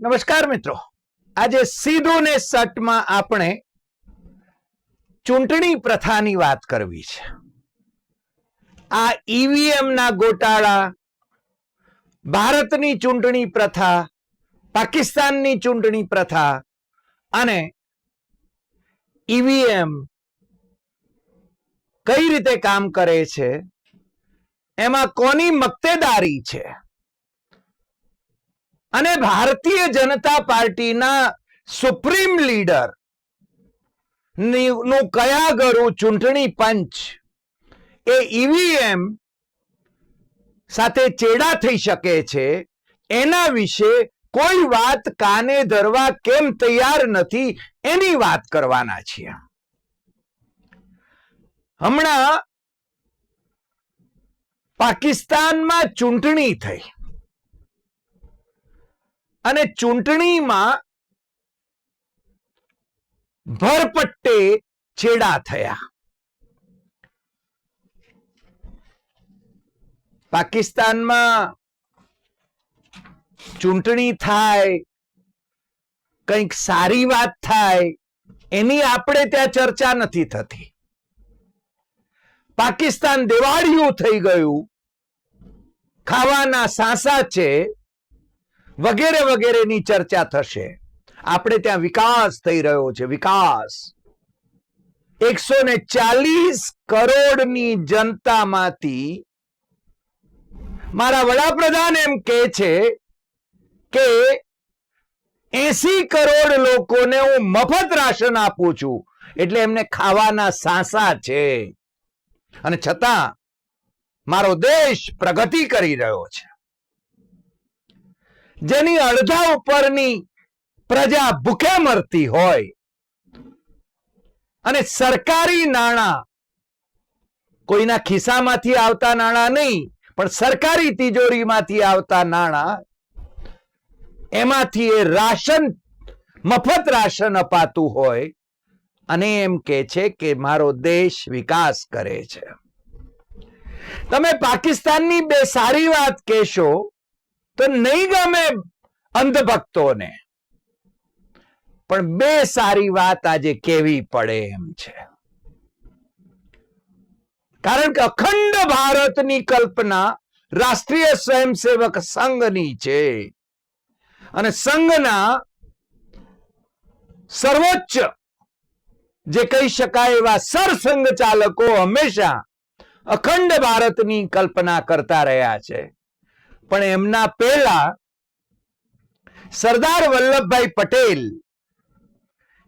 નમસ્કાર મિત્રો. આજે સીધું ને સટમાં આપણે ચૂંટણી પ્રથાની વાત કરવી છે. આ ઈવીએમ ના ગોટાળા, ભારતની ચૂંટણી પ્રથા, પાકિસ્તાનની ચૂંટણી પ્રથા અને ઈવીએમ કઈ રીતે કામ કરે છે, એમાં કોની મક્તેદારી છે? અને ભારતીય જનતા પાર્ટીના સુપ્રીમ લીડરનું કયા ગરું ચૂંટણી પંચ એ ઈવીએમ સાથે ચેડા થઈ શકે છે, એના વિશે કોઈ વાત કાને ધરવા કેમ તૈયાર નથી એની વાત કરવાના છીએ. હમણાં પાકિસ્તાનમાં ચૂંટણી થઈ. અને ચૂંટણીમાં ભરપટ્ટે છેડા થયા. પાકિસ્તાનમાં ચૂંટણી થાય, કંઈક સારી વાત થાય, એની આપણે ત્યાં ચર્ચા નથી થતી. પાકિસ્તાન દેવાળિયું થઈ ગયું, ખાવાના સાસા છે વગેરે વગેરેની ચર્ચા થશે. આપણે ત્યાં વિકાસ થઈ રહ્યો છે, વિકાસ. એકસો ને ચાલીસ કરોડની જનતામાંથી મારા વડાપ્રધાન એમ કે છે કે એસી કરોડ લોકોને હું મફત રાશન આપું છું. એટલે એમને ખાવાના સાસા છે. અને છતાં મારો દેશ પ્રગતિ કરી રહ્યો છે. જેની અડધા ઉપરની પ્રજા ભૂખે મરતી હોય. અને સરકારી નાણાં કોઈના ખિસ્સામાંથી આવતા નાણાં નહીં, પણ સરકારી તિજોરીમાંથી આવતા નાણાં, એમાંથી એ રાશન, મફત રાશન અપાતું હોય. અને એમ કે છે કે મારો દેશ વિકાસ કરે છે. તમે પાકિસ્તાનની બે સારી વાત કહેશો તો નહીં ગમે અંધભક્તોને. પણ બે સારી વાત આજે કેવી પડે એમ છે. કારણ કે અખંડ ભારતની કલ્પના રાષ્ટ્રીય સ્વયંસેવક સંઘની છે. અને સંઘના સર્વોચ્ચ જે કહી શકાય એવા સરસંઘ ચાલકો હંમેશા અખંડ ભારતની કલ્પના કરતા રહ્યા છે. પણ એમના પહેલા સરદાર વલ્લભભાઈ પટેલ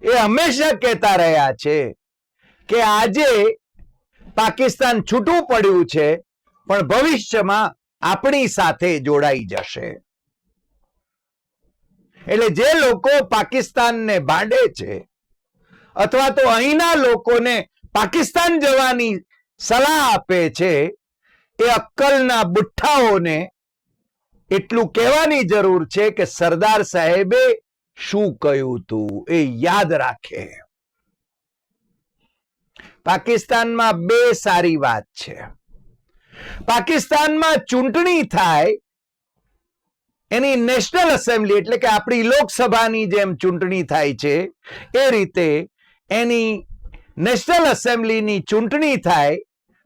એ હંમેશા કહેતા રહ્યા છે કે આજે પાકિસ્તાન છૂટું પડ્યું છે, પણ ભવિષ્યમાં આપણી સાથે જોડાઈ જશે. એટલે જે લોકો પાકિસ્તાનને ભાંડે છે, અથવા તો અહીંના લોકોને પાકિસ્તાન જવાની સલાહ આપે છે, એ અક્કલના બુઠ્ઠાઓને એટલું કહેવાની જરૂર છે કે સરદાર સાહેબે શું કહ્યું તું એ યાદ રાખે. પાકિસ્તાનમાં બે સારી વાત છે. પાકિસ્તાનમાં ચૂંટણી થાય, એની નેશનલ એસેમ્બલી એટલે કે આપણી લોકસભાની જેમ ચૂંટણી થાય છે, એ રીતે એની નેશનલ એસેમ્બલીની ચૂંટણી થાય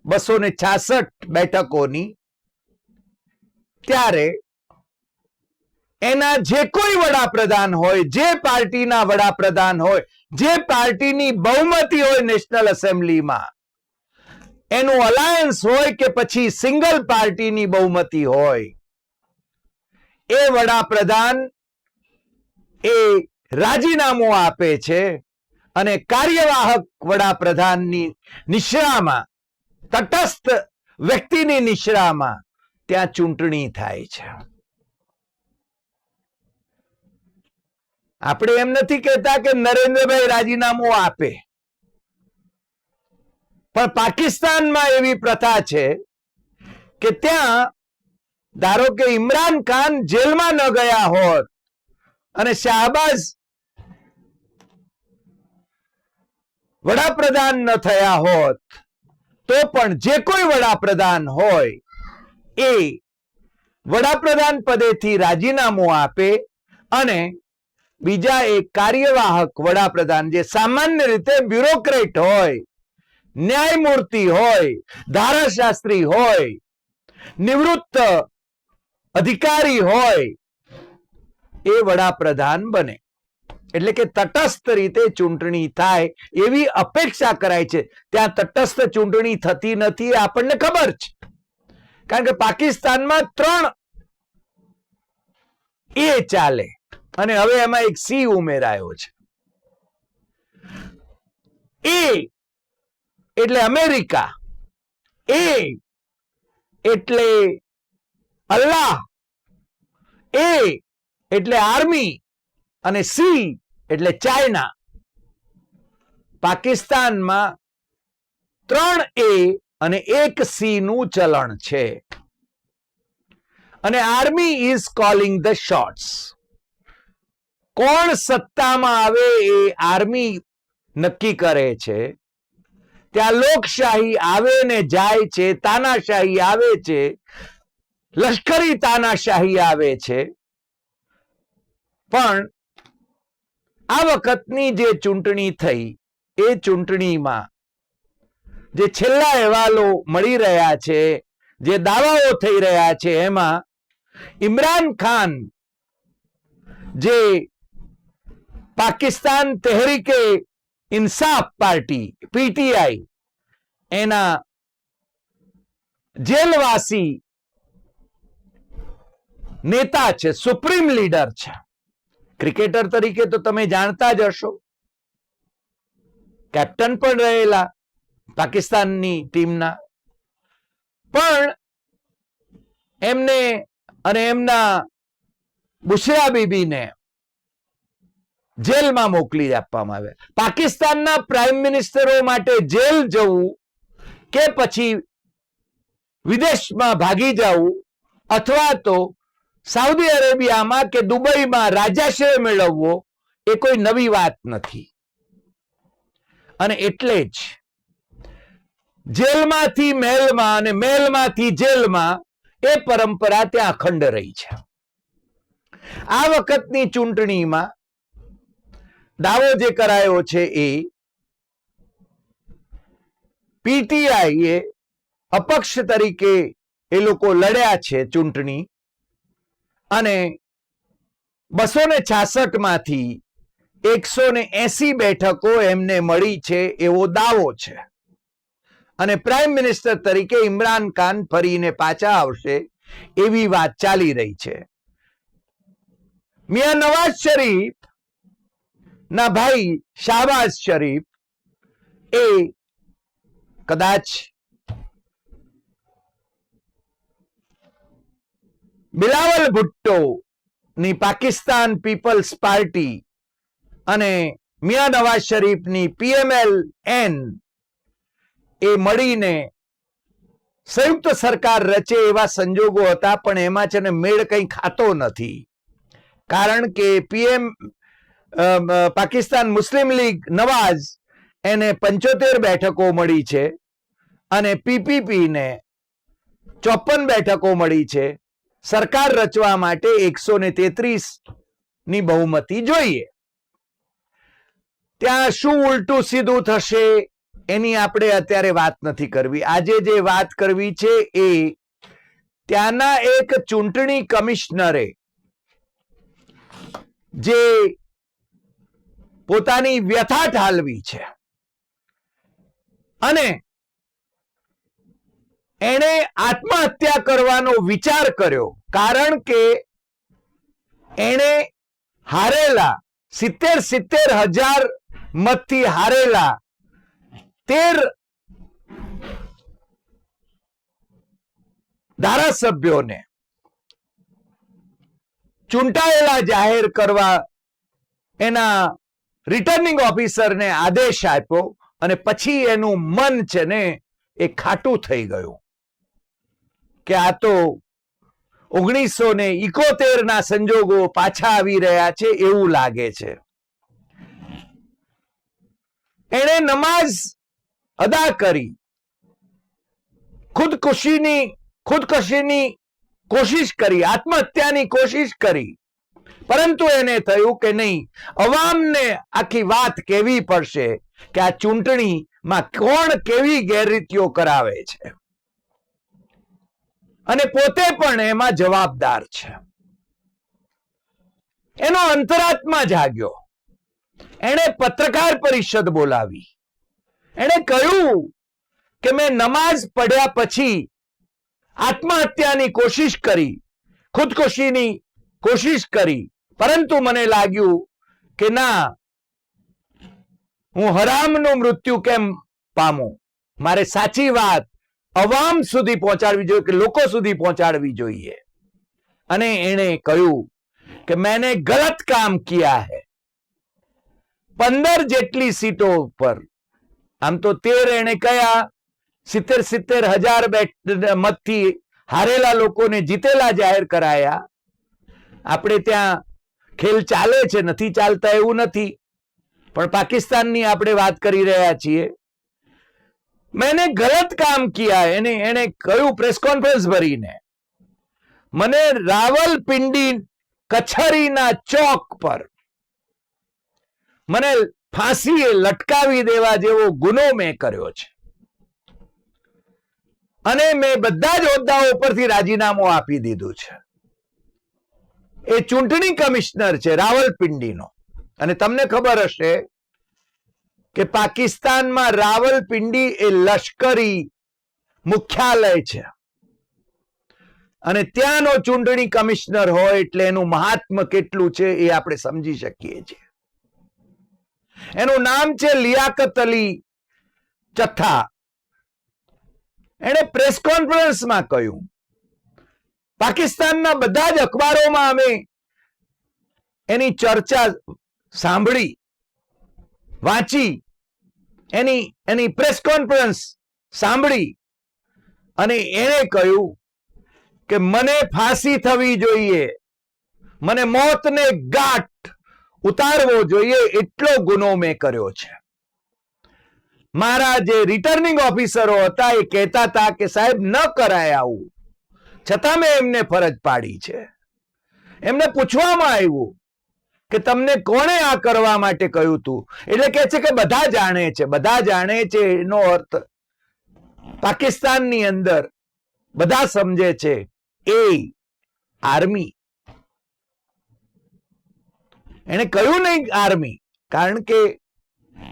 બસો ને છાસઠ બેઠકોની, ત્યારે એના જે કોઈ વડાપ્રધાન હોય, જે પાર્ટીના વડાપ્રધાન હોય, જે પાર્ટીની બહુમતી હોય નેશનલ એસેમ્બલીમાં, એનું અલાયન્સ હોય કે પછી સિંગલ પાર્ટીની બહુમતી હોય, એ વડાપ્રધાન એ રાજીનામું આપે છે અને કાર્યવાહક વડાપ્રધાનની નિશ્રામાં, તટસ્થ વ્યક્તિની નિશ્રામાં ત્યાં ચૂંટણી થાય છે. આપણે એમ નથી કહેતા કે નરેન્દ્રભાઈ રાજીનામું આપે. પણ પાકિસ્તાનમાં એવી પ્રથા છે કે ત્યાં, ધારો કે ઇમરાન ખાન જેલમાં ન ગયા હોત અને શાહબાઝ વડાપ્રધાન ન થયા હોત, તો પણ જે કોઈ વડાપ્રધાન હોય, એ વડાપ્રધાન પદેથી રાજીનામું આપે અને બીજા એક કાર્યવાહક વડાપ્રધાન જે સામાન્ય રીતે બ્યુરોક્રેટ હોય, ન્યાયમૂર્તિ હોય, ધારાશાસ્ત્રી હોય, નિવૃત્ત અધિકારી હોય, એ વડાપ્રધાન બને. એટલે કે તટસ્થ રીતે ચૂંટણી થાય એવી અપેક્ષા કરાય છે. ત્યાં તટસ્થ ચૂંટણી થતી નથી આપણને ખબર છે. કારણ કે પાકિસ્તાનમાં ત્રણ એ ચાલે. અને હવે એમાં એક સી ઉમેરાયો છે. એ એટલે અમેરિકા. એ એટલે અલ્લાહ. એ એટલે આર્મી. અને સી એટલે ચાઇના. પાકિસ્તાનમાં ત્રણ એ અને એક સી નું ચલણ છે. અને army is calling the shots. કોણ સત્તામાં આવે એ આર્મી નક્કી કરે છે? ત્યાં લોકશાહી આવે ને જાય છે, તાનાશાહી આવે છે, લશ્કરી તાનાશાહી આવે છે. પણ આ વખતની જે ચૂંટણી થઈ, એ ચૂંટણીમાં જે છેલ્લા અહેવાલો મળી રહ્યા છે, જે દાવાઓ થઈ રહ્યા છે, એમાં ઇમરાન ખાન જે પાકિસ્તાન તહેરીકે ઇન્સાફ પાર્ટી, પીટીઆઈ, એના જેલવાસી નેતા છે, સુપ્રીમ લીડર છે. ક્રિકેટર તરીકે તો તમે જાણતા જ હશો. કેપ્ટન પણ રહેલા પાકિસ્તાનની ટીમના. પણ એમને અને એમના બુશરા બીબીને જેલમાં મોકલી આપવામાં આવ્યા પાકિસ્તાનના પ્રાઇમ મિનિસ્ટરો માટે જેલ જવું કે પછી વિદેશમાં ભાગી જવું અથવા તો સાઉદી અરેબિયામાં કે દુબઈમાં રાજાશ્રય મેળવવો, એ કોઈ નવી વાત નથી. અને એટલે જ જેલમાંથી મહેલમાં અને મહેલમાંથી જેલમાં એ પરંપરા ત્યાં અખંડ રહી છે. આ વખતની ચૂંટણીમાં દાવો જે કરાયો છે એ પીટીઆઈ એ અપક્ષ તરીકે એ લોકો લડ્યા છે ચૂંટણી અને બસો ને છાસઠમાંથી એકસો ને એસી બેઠકો એમને મળી છે એવો દાવો છે. અને પ્રાઇમ મિનિસ્ટર તરીકે ઇમરાન ખાન ફરીને પાછા આવશે એવી વાત ચાલી રહી છે. મિયા નવાઝ શરીફ ના ભાઈ શાહબાઝ શરીફ. એ કદાચ બિલાવલ ભુટ્ટો ની પાકિસ્તાન પીપલ્સ પાર્ટી અને મિયા નવાઝ શરીફની પીએમએલ એન એ મળીને સંયુક્ત સરકાર રચે એવા સંજોગો હતા, પણ એમાં છે ને મેળ કંઈ ખાતો નથી. કારણ કે PM Pakistan Muslim League Nawaz એને પંચોતેર બેઠકો મળી છે અને પીપીપી ને ચોપન બેઠકો મળી છે. સરકાર રચવા માટે એકસો ને તેત્રીસની બહુમતી જોઈએ. ત્યાં શું ઉલટું સીધું થશે એની આપણે અત્યારે વાત નથી કરવી. આજે જે વાત કરવી છે એ ત્યાંના એક ચૂંટણી કમિશનરે જે પોતાની વ્યથા ઠાલવી છે. અને એણે આત્મહત્યા કરવાનો વિચાર કર્યો, કારણ કે એણે હારેલા સિત્તેર સિત્તેર હજાર મતથી હારેલા તેર ધારાસભ્યોને ચૂંટાયેલા જાહેર કરવા એના રિટર્નિંગ ઓફિસરને આદેશ આપ્યો અને પછી એનું મન છે ને એ ખાટું થઈ ગયું. કે આ તો ઓગણીસો ને ઇકોતેર ના સંજોગો પાછા આવી રહ્યા છે એવું લાગે છે. એણે નમાઝ અદા કરી. ખુદકુશીની, ખુદકશીની કોશિશ કરી, આત્મહત્યાની કોશિશ કરી. પરંતુ એને થયું કે નહીં. અવામને આખી વાત કેવી પડશે કે આ ચૂંટણીમાં કોણ કેવી ગેરરીતિઓ કરાવે છે? અને પોતે પણ એમાં જવાબદાર છે. એનો અંતરાત્મા જાગ્યો. એણે પત્રકાર પરિષદ બોલાવી. એણે કહ્યું કે મેં નમાઝ પડ્યા પછી આત્મહત્યાની કોશિશ કરી, ખુદકુશીની કોશિશ કરી પરંતુ મને લાગ્યું કે ના, હું હરામનું મૃત્યુ કેમ પામું? મારે સાચી વાત અવામ સુધી પહોંચાડવી જોઈએ કે લોકો સુધી પહોંચાડવી જોઈએ? અને એણે કહ્યું કે મેને ગલત કામ કિયા હૈ. પંદર જેટલી સીટો પર આમ તો તેર એને કયા, સિત્તેર સિત્તેર હજાર મતથી હારેલા લોકોને જીતેલા જાહેર કરાયા. આપણે ત્યાં ખેલ ચાલે છે, નથી ચાલતા એવું નથી. પણ પાકિસ્તાનની આપણે વાત કરી રહ્યા છીએ. મેને ગલત કામ કિયા, એને એને કહ્યું પ્રેસ કોન્ફરન્સ ભરીને. મને રાવલપિંડી કચહરીના ચોક પર મને ફાંસીએ લટકાવી દેવા જેવો ગુનો મેં કર્યો છે. અને મેં બધા જ હોદ્દાઓ પરથી રાજીનામું આપી દીધું છે. એ ચૂંટણી કમિશનર છે, રાવલપિંડીનો. અને તમને ખબર હશે કે પાકિસ્તાનમાં રાવલપિંડી એ લશ્કરી મુખ્યાલય છે. અને ત્યાંનો ચૂંટણી કમિશનર હોય એટલે એનું મહાત્મ કેટલું છે એ આપણે સમજી શકીએ છીએ. એનું નામ છે લિયાકત અલી ચથ્થા એને પ્રેસ કોન્ફરન્સમાં કહ્યું પાકિસ્તાનના બધા જ અખબારોમાં અમે એની ચર્ચા સાંભળી, વાંચી, એની એની પ્રેસ કોન્ફરન્સ સાંભળી અને એણે કહ્યું કે મને ફાંસી થવી જોઈએ, મને મોતને ગાંઠ ઉતારવો જોઈએ એટલો ગુનો મેં કર્યો છે. મારા જે રિટર્નિંગ ઓફિસરો હતા એ કહેતા હતા કે સાહેબ ન કરાય આવું. છતાં મેં એમને ફરજ પાડી છે. એમને પૂછવામાં આવ્યું કે તમને કોણે આ કરવા માટે કહ્યું તું? એટલે કે છે કે બધા જાણે છે, બધા જાણે છે એનો અર્થ પાકિસ્તાનની અંદર બધા સમજે છે, એ આર્મી. એને કહ્યું નહીં આર્મી, કારણ કે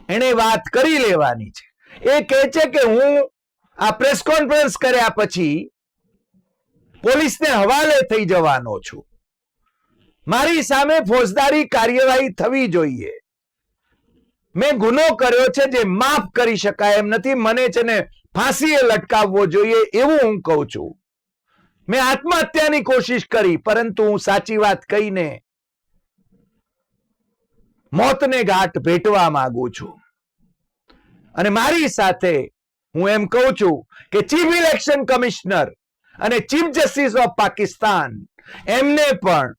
એને વાત કરી લેવાની છે. એ કહે છે કે હું આ પ્રેસ કોન્ફરન્સ કર્યા પછી પોલીસને હવાલે થઈ જવાનો છું. મારી સામે ફોજદારી કાર્યવાહી થવી જોઈએ. મેં ગુનો કર્યો છે જે માફ કરી શકાય એમ નથી. મને છે ને ફાંસીએ લટકાવવો જોઈએ એવું હું કહું છું. મેં આત્મહત્યાની કોશિશ કરી, પરંતુ હું સાચી વાત કહીને મોતને ઘાટ ભેટવા માંગુ છું. અને મારી સાથે હું એમ કહું છું કે ચીફ ઇલેક્શન કમિશનર અને ચીફ જસ્ટિસ ઓફ પાકિસ્તાન એમને પણ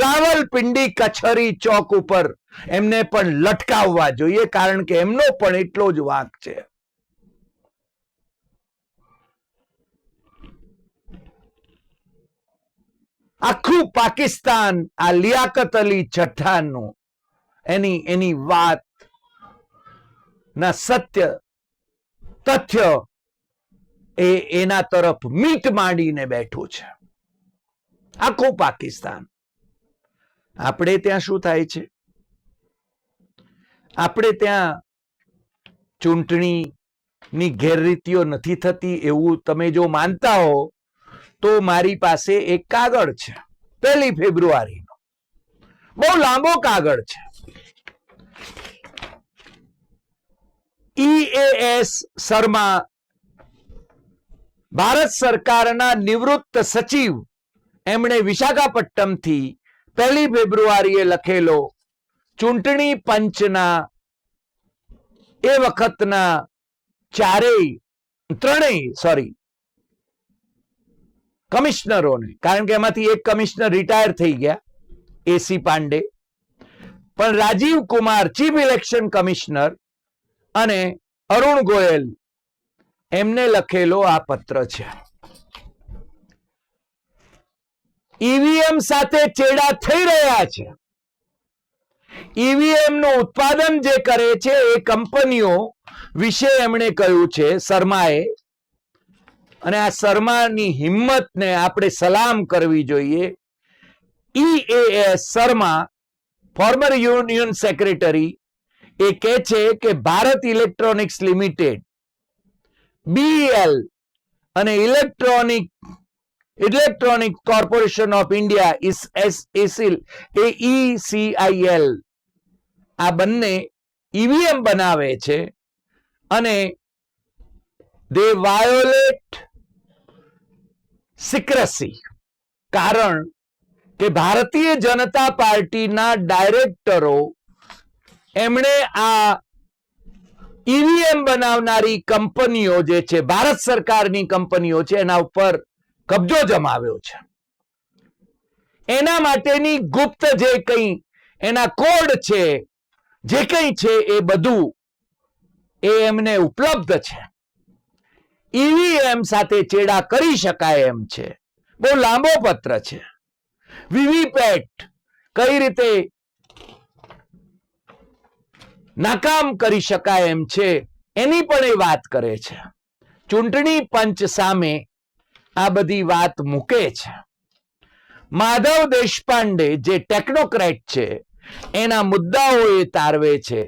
રાવલપિંડી કચહરી ચોક ઉપર એમને પણ લટકાવવા જોઈએ, કારણ કે એમનો પણ એટલો જ વાંક છે. આખું પાકિસ્તાન આ લિયાકત અલી ચઠ્ઠાનું એની એની વાત ના સત્ય, તથ્ય એ એના તરફ મીટ માંડીને બેઠું છે. આખું પાકિસ્તાન. આપણે ત્યાં શું થાય છે? આપણે ત્યાં ચૂંટણીની ગેરરીતિઓ નથી થતી એવું તમે જો માનતા હો, તો મારી પાસે એક કાગળ છે, પહેલી ફેબ્રુઆરીનો. બહુ લાંબો કાગળ છે. ઈએએસ શર્મા ભારત સરકારના નિવૃત્ત સચિવ એમણે વિશાખાપટ્ટનમથી પહેલી ફેબ્રુઆરીએ લખેલો, ચૂંટણી પંચના એ વખતના ચારેય, ત્રણેય સોરી કમિશનરોને, કારણ કે એમાંથી એક કમિશનર રિટાયર થઈ ગયા એસી પાંડે. પણ Rajiv Kumar chief election commissioner અને અરુણ ગોયલ એમને લખેલો આ પત્ર છે. ઈવીએમ સાથે ચેડા થઈ રહ્યા છે. ઈવીએમનું ઉત્પાદન જે કરે છે એ કંપનીઓ વિશે એમણે કહ્યું છે શર્માએ. અને આ શર્માની હિંમતને આપણે સલામ કરવી જોઈએ. EAS Sharma former union secretary એ કહે છે કે ભારત ઇલેક્ટ્રોનિક્સ લિમિટેડ બીએલ અને electronic electronic corporation of India is S એસિલ એ ઈસીઆઈએલ આ બંને ઈવીએમ બનાવે છે અને દે વાયોલેટ સિક્રસી કારણ કે ભારતીય જનતા પાર્ટીના ડાયરેક્ટરો એમણે આ ઈવીએમ બનાવનારી કંપનીઓ જે છે, ભારત સરકારની કંપનીઓ છે, એના ઉપર કબજો જમાવ્યો છે. એના માટેની ગુપ્ત જે કંઈ એના કોડ છે, જે કંઈ છે એ બધું એ એમને ઉપલબ્ધ છે. ઈવીએમ સાથે ચેડા કરી શકાય એમ છે. બહુ લાંબો પત્ર છે. વીવીપેટ કઈ રીતે નાકામ કરી શકાય એમ છે. એની પણ એ વાત કરે છે. ચૂંટણી પંચ સામે આ બધી વાત મૂકે છે. માધવ દેશપાંડે જે ટેકનોક્રેટ છે, એના મુદ્દાઓ એ તારવે છે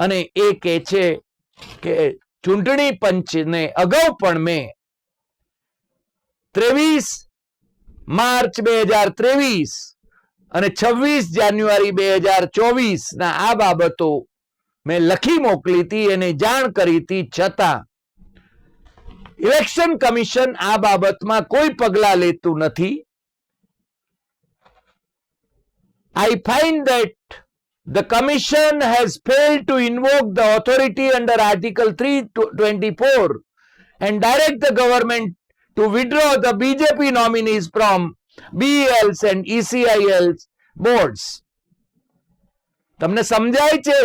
અને એ કહે છે કે ચૂંટણી પંચને અગાઉ પણ મેં ત્રેવીસ માર્ચ બે હજાર ત્રેવીસ અને છવ્વીસ જાન્યુઆરી બે હજાર ચોવીસ ના આ બાબતો મેં લખી મોકલી હતી એને જાણ કરી હતી છતાં ઇલેક્શન કમિશન આ બાબતમાં કોઈ પગલા લેતું નથી I find that the Commission has failed to invoke the authority under Article 324 and direct the government to withdraw the BJP nominees from BELs and ECILs boards. તમને સમજાય છે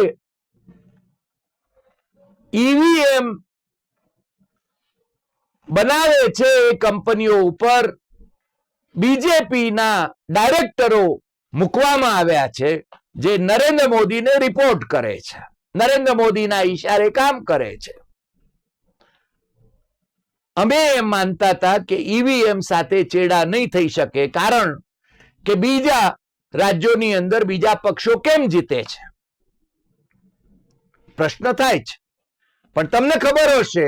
ઈવીએમ બનાવે છે એ કંપનીઓ ઉપર. બીજેપીના ડાયરેક્ટરો મૂકવામાં આવ્યા છે જે નરેન્દ્ર મોદીને રિપોર્ટ કરે છે. નરેન્દ્ર મોદીના ઈશારે કામ કરે છે. અમે એમ માનતા હતા કે ઈવીએમ સાથે ચેડા નહીં થઈ શકે કારણ કે બીજા રાજ્યોની અંદર બીજા પક્ષો કેમ જીતે છે? પ્રશ્ન થાય છે. પણ તમને ખબર હશે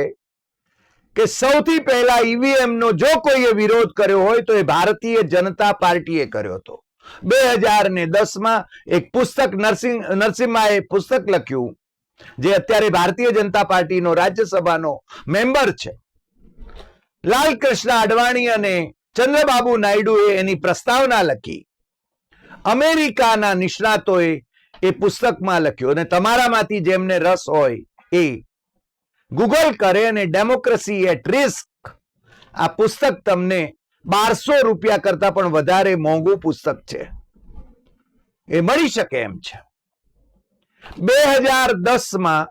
કે સૌથી પહેલા ઈવીએમ નો જો કોઈએ વિરોધ કર્યો હોય તો એ ભારતીય જનતા પાર્ટીએ કર્યો હતો. બે હજાર ને દસમાં એક પુસ્તક નરસિંહ નરસિમ્હાએ પુસ્તક લખ્યું, જે અત્યારે ભારતીય જનતા પાર્ટીનો રાજ્યસભાનો મેમ્બર છે. લાલકૃષ્ણ અડવાણી અને ચંદ્રબાબુ નાયડુએ એની પ્રસ્તાવના લખી. અમેરિકાના નિષ્ણાતોએ એ પુસ્તકમાં લખ્યું અને તમારામાંથી જેમને રસ હોય એ ગૂગલ કરે અને ડેમોક્રેસી એટ રિસ્ક આ પુસ્તક તમને બારસો રૂપિયા કરતા પણ વધારે મોંઘું પુસ્તક છે. એ મળી શકે એમ છે. બે હજાર દસમાં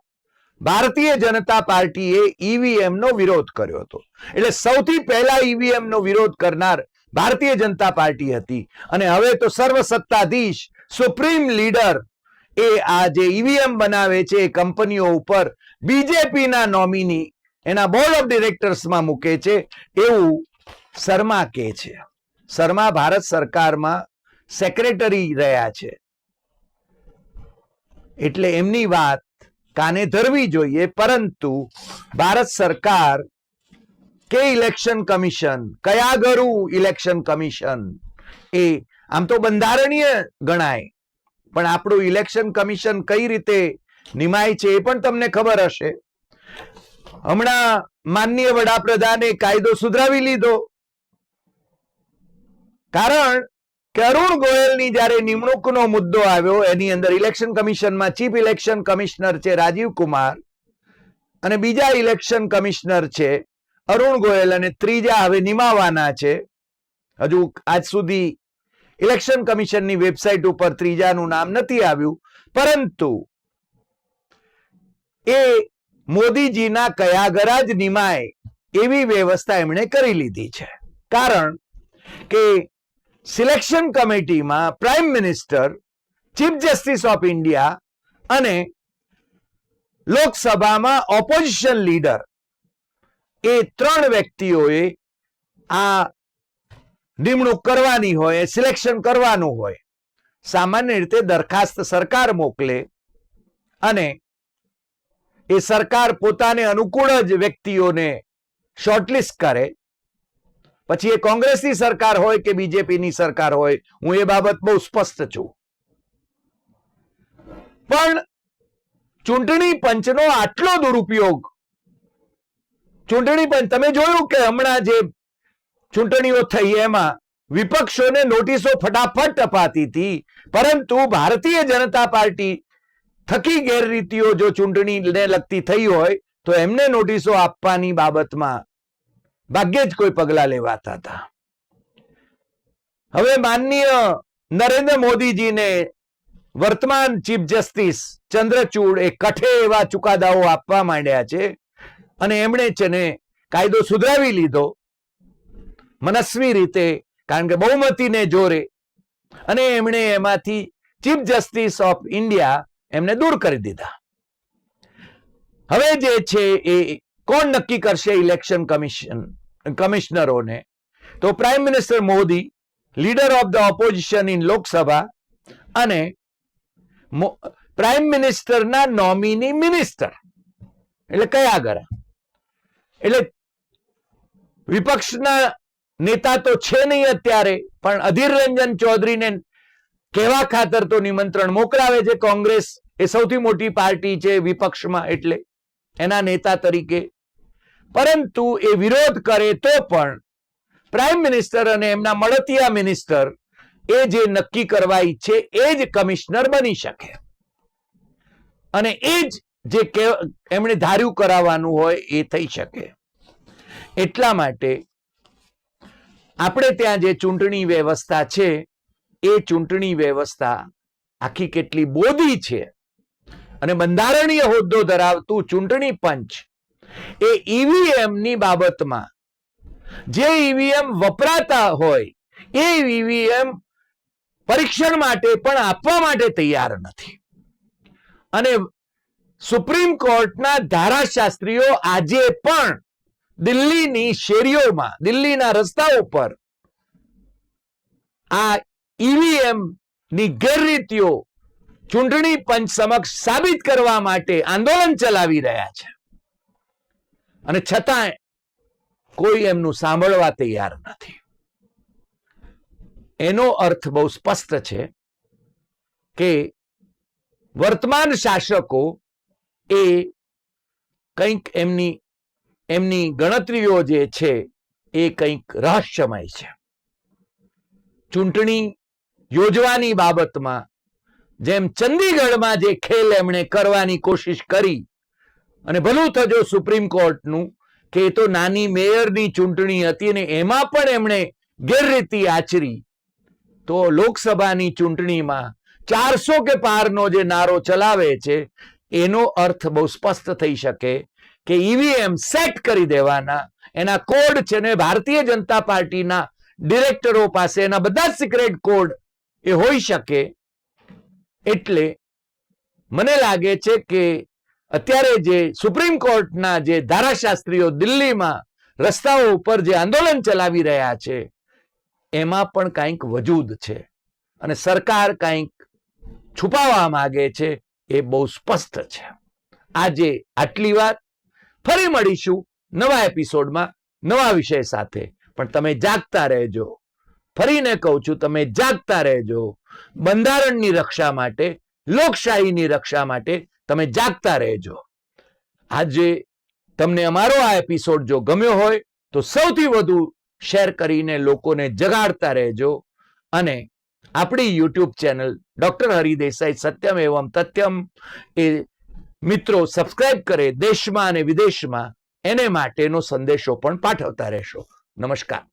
ભારતીય જનતા પાર્ટીએ ઈવીએમ નો વિરોધ કર્યો હતો. એટલે સૌથી પહેલા ઈવીએમ નો વિરોધ કરનાર ભારતીય જનતા પાર્ટી હતી. અને હવે તો સર્વસત્તાધીશ, સુપ્રીમ લીડર એ આ જે ઈવીએમ બનાવે છે એ કંપનીઓ ઉપર બીજેપીના નોમિની એના બોર્ડ ઓફ ડિરેક્ટર્સમાં મૂકે છે એવું શર્મા કહે છે. શર્મા ભારત સરકારમાં સેક્રેટરી રહ્યા છે. એટલે એમની વાત કાને ધરવી જોઈએ? પરંતુ ભારત સરકાર કે ઇલેક્શન કમિશન કયા ગરું ઇલેક્શન કમિશન એ આમ તો બંધારણીય ગણાય. પણ આપણું ઇલેક્શન કમિશન કઈ રીતે નિમાય છે એ પણ તમને ખબર હશે. હમણાં માનનીય વડાપ્રધાને કાયદો સુધરાવી લીધો. કારણ કે અરુણ ગોયલની જ્યારે નિમણૂકનો મુદ્દો આવ્યો, એની અંદર ઇલેક્શન કમિશનમાં ચીફ ઇલેક્શન કમિશનર છે રાજીવ કુમાર અને બીજા ઇલેક્શન કમિશનર છે અરુણ ગોયલ અને ત્રીજા હવે નિમાવાના છે. હજુ આજ સુધી ઇલેક્શન કમિશનની વેબસાઇટ ઉપર ત્રીજાનું નામ નથી આવ્યું, પરંતુ એ મોદીજીના કયા ગરા જ નિમાય એવી વ્યવસ્થા એમણે કરી લીધી છે. કારણ કે selection કમિટીમાં prime minister, chief justice of India અને લોકસભામાં ઓપોઝિશન લીડર એ ત્રણ વ્યક્તિઓએ આ નિમણૂક કરવાની હોય સિલેક્શન કરવાનું હોય, સામાન્ય રીતે દરખાસ્ત સરકાર મોકલે અને એ સરકાર પોતાને અનુકૂળ જ વ્યક્તિઓને શોર્ટલિસ્ટ કરે. પછી એ કોંગ્રેસની સરકાર હોય કે બીજેપીની સરકાર હોય, હું એ બાબત બહુ સ્પષ્ટ છું. પણ ચૂંટણી પંચનો આટલો દુરુપયોગ, ચૂંટણી પંચ, તમે જોયું કે હમણાં જે ચૂંટણીઓ થઈ એમાં વિપક્ષોને નોટિસો ફટાફટ અપાતી હતી. પરંતુ ભારતીય જનતા પાર્ટી થકી ગેરરીતિઓ જો ચૂંટણીને લગતી થઈ હોય, તો એમને નોટિસો આપવાની બાબતમાં ભાગ્યે જ કોઈ પગલા લેવાતા હતા. હવે માનનીય નરેન્દ્ર મોદીજીને વર્તમાન ચીફ જસ્ટિસ ચંદ્રચૂડ એ કઠે એવા ચુકાદાઓ આપવા માંડ્યા છે અને એમણે છે ને કાયદો સુધરાવી લીધો. મનસ્વી રીતે, કારણ કે બહુમતીને જોરે અને એમણે એમાંથી ચીફ જસ્ટિસ ઓફ ઇન્ડિયા એમને દૂર કરી દીધા. હવે જે છે એ કોણ નક્કી કરશે ઇલેક્શન કમિશન, કમિશનરોને? તો prime minister Modi, leader of the opposition in Lok Sabha અને પ્રાઇમ મિનિસ્ટરના નોમિની મિનિસ્ટર. એટલે કયા ગરા એટલે વિપક્ષના નેતા તો છે નહીં અત્યારે, પણ અધીર રંજન ચૌધરીને કહેવા ખાતર તો નિમંત્રણ મોકલાવે છે કોંગ્રેસ. એ સૌથી મોટી પાર્ટી છે વિપક્ષમાં એટલે એના નેતા તરીકે. પરંતુ એ વિરોધ કરે તો પણ પ્રાઇમ મિનિસ્ટર અને એમના મળતિયા મિનિસ્ટર એ જે નક્કી કરવા ઈચ્છે એ જ કમિશનર બની શકે. અને એ જ જે એમણે ધાર્યું કરાવવાનું હોય એ થઈ શકે. એટલા માટે આપણે ત્યાં જે ચૂંટણી વ્યવસ્થા છે, એ ચૂંટણી વ્યવસ્થા આખી કેટલી બોધી છે. અને બંધારણીય હોદ્દો ધરાવતું ચૂંટણી પંચ એ ઈવીએમની બાબતમાં જે ઈવીએમ વપરાતા હોય, એ ઈવીએમ પરીક્ષણ માટે પણ આપવા માટે તૈયાર નથી. અને સુપ્રીમ કોર્ટના ધારાશાસ્ત્રીઓ આજે પણ દિલ્હીની શેરીઓમાં, દિલ્હીના રસ્તા ઉપર આ ઈવીએમની ગેરરીતિઓ ચૂંટણી પંચ સમક્ષ સાબિત કરવા માટે આંદોલન ચલાવી રહ્યા છે. અને છતાં કોઈ એમનું સાંભળવા તૈયાર નથી. એનો અર્થ બહુ સ્પષ્ટ છે કે વર્તમાન શાસકો એ કંઈક એમની એમની ગણતરીઓ જે છે એ કંઈક રહસ્યમય છે. ચૂંટણી યોજવાની બાબતમાં જેમ ચંદીગઢમાં જે ખેલ એમણે કરવાની કોશિશ કરી અને ભલું થજો સુપ્રીમ કોર્ટનું કે એ તો નાની મેયરની ચૂંટણી હતી અને એમાં પણ એમણે ગેરરીતિ આચરી, તો લોકસભાની ચૂંટણીમાં ચારસો કે પારનો જે નારો ચલાવે છે, એનો અર્થ બહુ સ્પષ્ટ થઈ શકે કે ઈવીએમ સેટ કરી દેવાના. એના કોડ છે ને ભારતીય જનતા પાર્ટીના ડિરેક્ટરો પાસે એના બધા સિક્રેટ કોડ એ હોઈ શકે. એટલે મને લાગે છે કે અત્યારે જે સુપ્રીમ કોર્ટના જે ધારાશાસ્ત્રીઓ દિલ્હીમાં રસ્તાઓ ઉપર જે આંદોલન ચલાવી રહ્યા છે, એમાં પણ કંઈક વજૂદ છે. અને સરકાર કંઈક છુપાવવા માગે છે એ બહુ સ્પષ્ટ છે. આજે આટલી વાત ફરી મળીશું નવા એપિસોડમાં નવા વિષય સાથે. પણ તમે જાગતા રહેજો. ફરીને કહું છું, તમે જાગતા રહેજો. બંધારણની રક્ષા માટે, લોકશાહીની રક્ષા માટે તમે જાગતા રહેજો. આજે તમને અમારો આ એપિસોડ જો ગમ્યો હોય, તો સૌથી વધુ શેર કરીને લોકોને જગાડતા રહેજો. અને આપણી યુટ્યુબ ચેનલ ડોક્ટર હરિદેસાઈ સત્યમ એવમ તથ્યમ એ મિત્રો સબસ્ક્રાઇબ કરે દેશમાં અને વિદેશમાં. એને માટેનો સંદેશો પણ પાઠવતા રહેશો. નમસ્કાર.